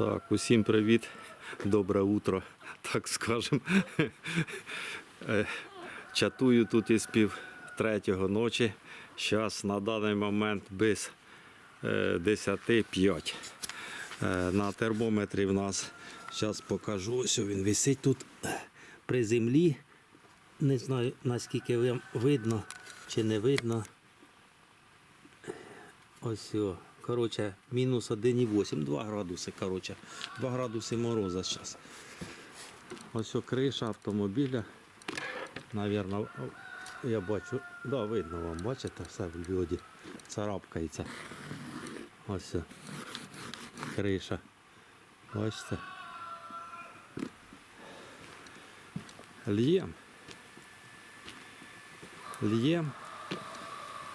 Так, усім привіт, добре утро, так скажем. Е, Чатую тут із пів третього ночі. Зараз на даний момент без е, 10.05. Е, На термометрі в нас зараз покажу, ось він висить тут е, при землі. Не знаю наскільки вам видно чи не видно. Ось о. Коротше, мінус 1,8, 2 градуси, коротше, 2 градуси мороза зараз. Ось криша автомобіля. Навірно, я бачу, да, видно вам, бачите, все в льоді царапкається. Ось криша. Бачите. Л'єм. Л'єм.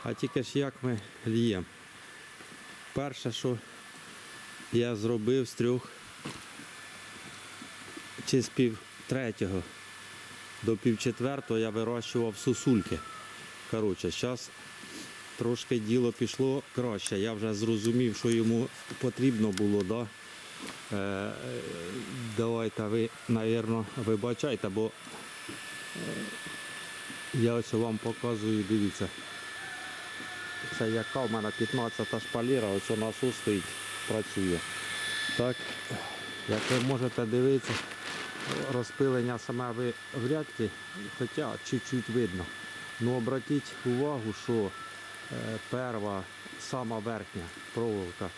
А тільки ж як ми л'єм. Перше, що я зробив з трьох чи з пів третього до пів четвертого я вирощував сосульки. Коротше, зараз трошки діло пішло краще. Я вже зрозумів, що йому потрібно було. Да? Е, давайте ви, мабуть, вибачайте, бо е, я ось вам показую, дивіться. Це яка в мене 15 шпаліра, ось у насос стоїть, працює. Так, як ви можете дивитися, розпилення саме ви вряд ли, хоча чуть-чуть видно. Ну обратіть увагу, що е, перша, сама верхня проволока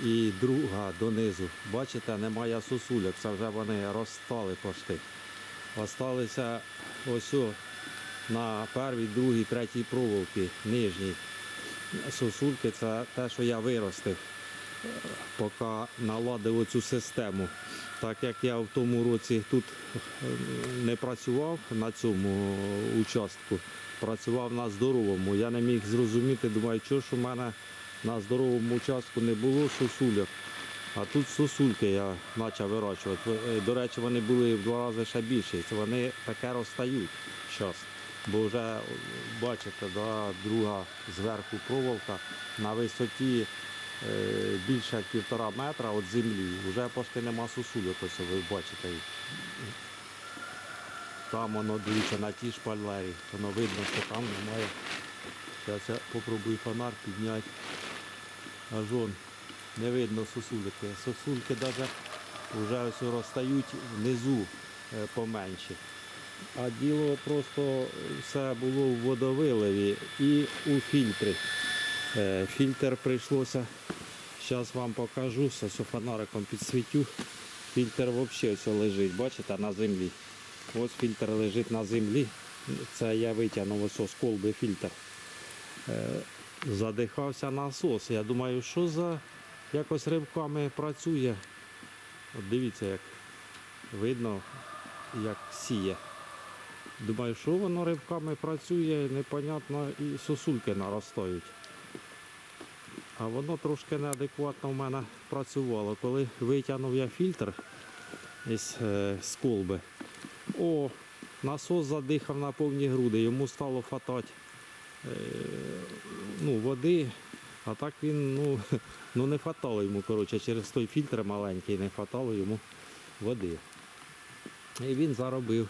і друга донизу. Бачите, немає сосульок, це вже вони розстали пошти. Осталися ось на первій, другій, третій проволоки, нижній сосульки це те, що я виростив, е, поки наладив оцю систему. Так як я в тому році тут е, не працював на цьому участку, працював на здоровому. Я не міг зрозуміти, думаю, що ж у мене на здоровому участку не було сосульок. А тут сосульки я почав вирощувати. Е, До речі, вони були в два рази ще більші. Вони таке розстають зараз. Бо вже е, бачите, да, друга зверху проволока на висоті е, більше півтора метра від землі. Вже почти нема сосульок, ось ви бачите. Там воно дивіться на тій шпалері, воно видно, що там немає. Зараз я попробую фонар підняти. Аж он не видно сосульки. Сосульки навіть вже розстають внизу е, поменші. А діло просто все було в водовиливі і у фільтрі. Е, Фільтр прийшлося, зараз вам покажу, ось фонариком підсвітю. Фільтр взагалі лежить, бачите, на землі. Ось фільтр лежить на землі. Це я витягнув ось з колби фільтр. Е, Задихався насос. Я думаю, що за якось ривками працює. От дивіться, як видно, як сіє. Думаю, що воно ривками працює, непонятно, і сосульки наростають. А воно трошки неадекватно в мене працювало. Коли витягнув я фільтр із, е, з колби, о, насос задихав на повні груди, йому стало хватати е, ну, води, а так він ну, ну не хватало йому, коротше, через той фільтр маленький не хватало йому води. І він заробив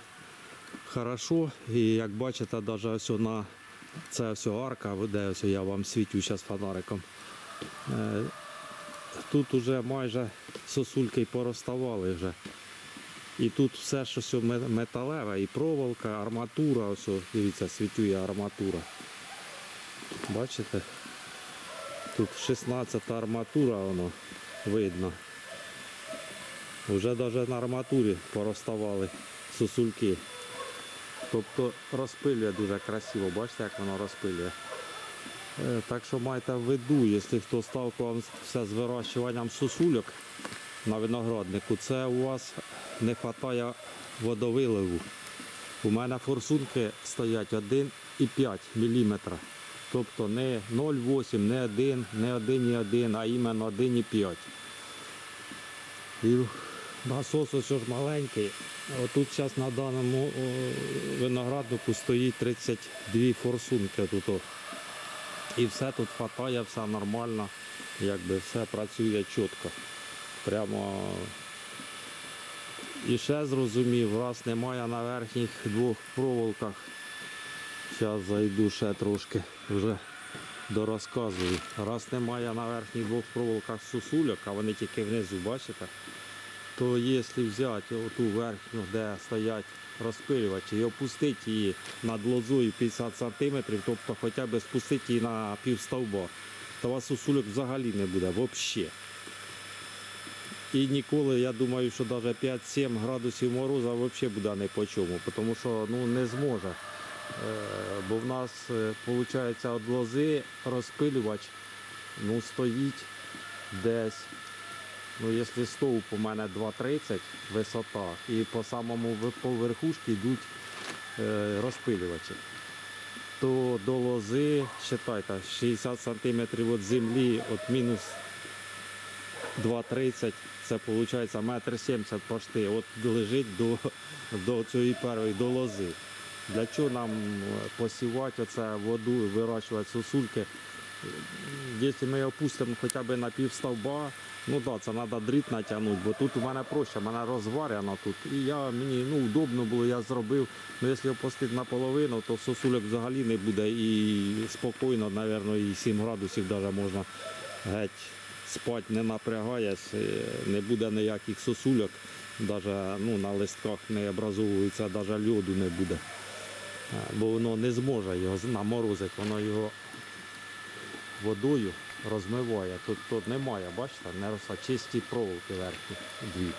хорошо. І як бачите, навіть ось на це ось арка, де ось я вам світю зараз фонариком. Е, Тут вже майже сосульки пороставали вже. І тут все, що все ме- металеве, і проволока, арматура, ось, дивіться, світює арматура. Бачите? Тут 16 арматура, воно видно. Вже навіть на арматурі пороставали сосульки. Тобто розпилює дуже красиво, бачите, як воно розпилює. Е, Так що майте в виду, якщо хто сталкувався з вирощуванням сосульок на винограднику, це у вас не вистачає водовиливу. У мене форсунки стоять 1,5 мм. Тобто не 0,8, не 1, не 1,1, а іменно 1,5. І насос ось маленький. Отут зараз на даному винограднику стоїть 32 форсунки тут. І все тут хватає, все нормально, якби все працює чітко. Прямо і ще зрозумів, раз немає на верхніх двох проволоках. Зараз зайду ще трошки вже дорозказую. Раз немає на верхніх двох проволоках сосульок, а вони тільки внизу, бачите, то якщо взяти оту верхню, де стоять розпилювачі, і опустити її над лозою 50 см, тобто хоча б спустити її на пів стовба, то у вас сосульок взагалі не буде, взагалі. І ніколи, я думаю, що навіть 5-7 градусів мороза взагалі буде не по чому, тому що ну, не зможе. Е, Бо в нас виходить від лози розпилювач ну, стоїть десь. Ну, якщо стовп у мене 2,30 висота, і по самому ви- по верхушці йдуть е, розпилювачі, то до лози, вважайте, 60 см від землі, от мінус 2,30, це виходить метр 70 пошти. От лежить до, до цієї першої, до лози. Для чого нам посівати оце воду, вирощувати сосульки? Якщо ми опустимо хоча б на пів стовба, ну так, це треба дріт натягнути, бо тут у мене проще, мене розварено тут. І я, мені ну, удобно було, я зробив. Ну, якщо опустити наполовину, то сосульок взагалі не буде і спокійно, мабуть, і 7 градусів навіть можна геть спати не напрягаясь, не буде ніяких сосульок, навіть ну, на листках не образовується, навіть льоду не буде. Е, Бо воно не зможе його наморозити, воно його водою розмиває. Тут, тут немає, бачите, не росла, чисті проволоки верхні дві.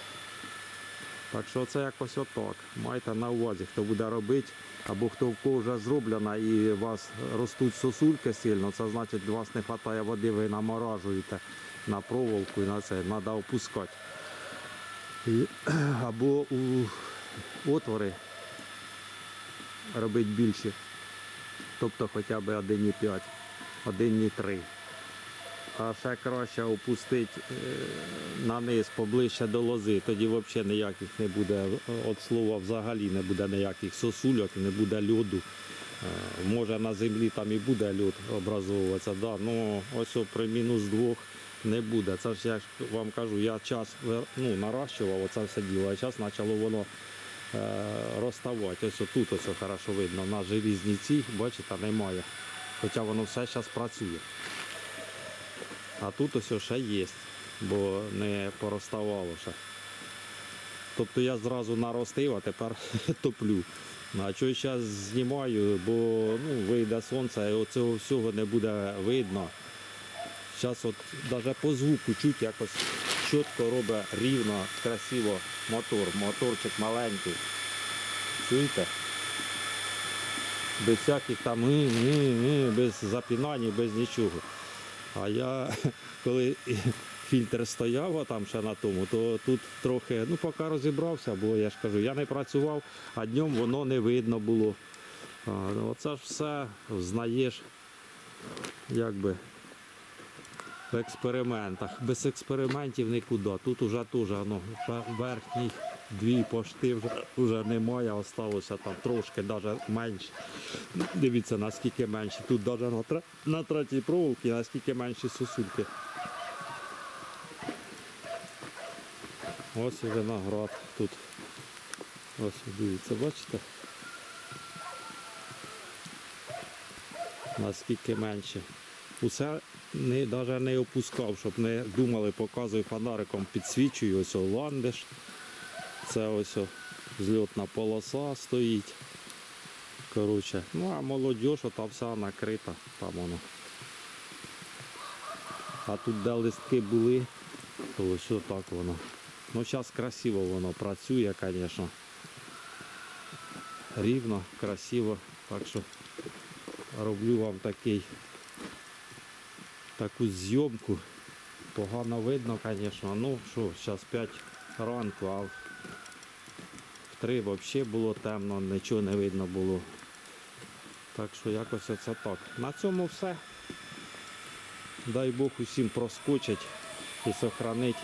Так що це якось отак. Майте на увазі, хто буде робити, або хто в кого вже зроблено і у вас ростуть сосульки сильно, це значить у вас не вистачає води, ви наморажуєте на проволоку і на це треба опускати. І, або у отвори робити більше. Тобто хоча б 1,5, 1,3. А ще краще опустити е, на низ поближче до лози, тоді взагалі ніяких не буде, від слова взагалі не буде ніяких сосульок, не буде льоду. Е, Може на землі там і буде льод образовуватися, да, ну ось при мінус двох не буде. Це ж я вам кажу, я час ну, наращував оце все діло, а час почало воно е, розставати. Ось тут ось хорошо видно, на желізній цій, бачите, немає. Хоча воно все зараз працює. А тут ось ще є, бо не пороставало ще. Тобто я зразу наростив, а тепер топлю. А що я зараз знімаю, бо ну, вийде сонце, і оцього всього не буде видно. Зараз от навіть по звуку чуть якось чітко робить рівно, красиво мотор. Моторчик маленький. Чуєте? Без всяких там «м, м, м», без запінань, без нічого. А я коли фільтр стояв там ще на тому, то тут трохи, ну поки розібрався, бо я ж кажу, я не працював, а днем воно не видно було. А, ну, оце ж все знаєш, якби в експериментах. Без експериментів нікуди. Тут уже теж ну, верхніх дві пошти вже, вже немає, осталося там трошки, навіть менше. Дивіться, наскільки менші. Тут навіть на, на третій проволоці наскільки менші сосульки. Ось і виноград тут. Ось дивіться, бачите? Наскільки менше. Усе не, навіть не опускав, щоб не думали, показую фонариком, підсвічую, ось ландиш. Це ось зльотна полоса стоїть. Коротше, ну а молодь, та вся накрита, там воно. А тут де листки були, то ось так воно. Ну зараз красиво воно працює, звісно. Рівно, красиво. Так що роблю вам такий, таку зйомку. Погано видно, звісно. Ну що, зараз 5 ранку, а в 3 взагалі було темно, нічого не видно було. Так що якось оце так. На цьому все. Дай Бог усім проскочить і сохранить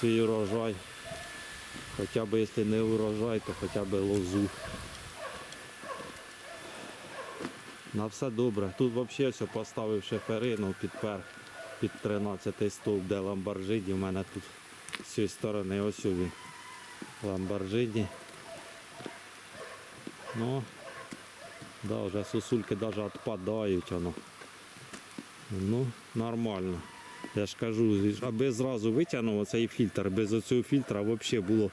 свій урожай. Хоча б якщо не урожай, то хоча б лозу. На все добре. Тут взагалі все поставив шиферину, підпер під 13 стовп, де ламборджині. У мене тут з цієї сторони ось він. Ламборджині. Ну, да, вже сосульки навіть відпадають воно. Ну, нормально. Я ж кажу, аби зразу витягнув цей фільтр, без оцього фільтра взагалі було.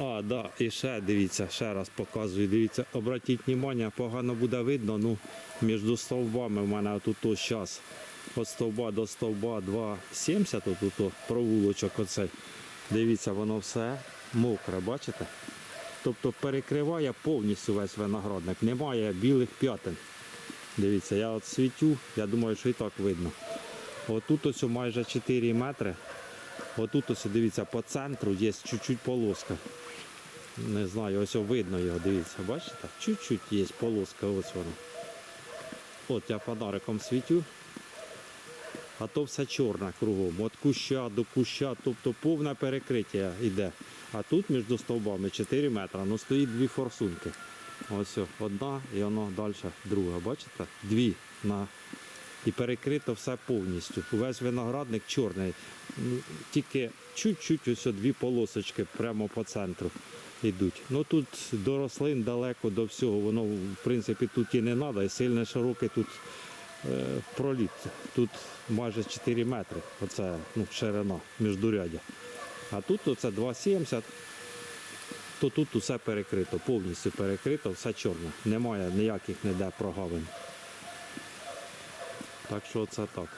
А, да, і ще дивіться, ще раз показую. Дивіться, обратіть увагу, погано буде видно, ну, між стовбами в мене тут зараз. Від стовба до стовба 2,70 тут провулочок оцей. Дивіться, воно все мокре, бачите? Тобто перекриває повністю весь виноградник. Немає білих п'ятин. Дивіться, я от світю, я думаю, що і так видно. Отут ось майже 4 метри. Отут ось дивіться по центру є чуть-чуть полоска. Не знаю, ось видно його, дивіться, бачите? Чуть-чуть є полоска, ось вона. От я фонариком світю. А то все чорне кругом. От куща до куща, тобто повне перекриття йде. А тут між стовбами 4 метри, ну стоїть дві форсунки. Ось одна і воно далі друга. Бачите? Дві на і перекрито все повністю. Увесь виноградник чорний. Ну, Тільки чуть-чуть ось дві полосочки прямо по центру йдуть. Ну тут до рослин далеко до всього. Воно в принципі тут і не треба, і сильно широкий тут проліт. Тут майже 4 метри. Оце ну, ширина міждурядя. А тут оце 2,70 то тут усе перекрито, повністю перекрито, все чорне. Немає ніяких ніде прогавин. Так що це так.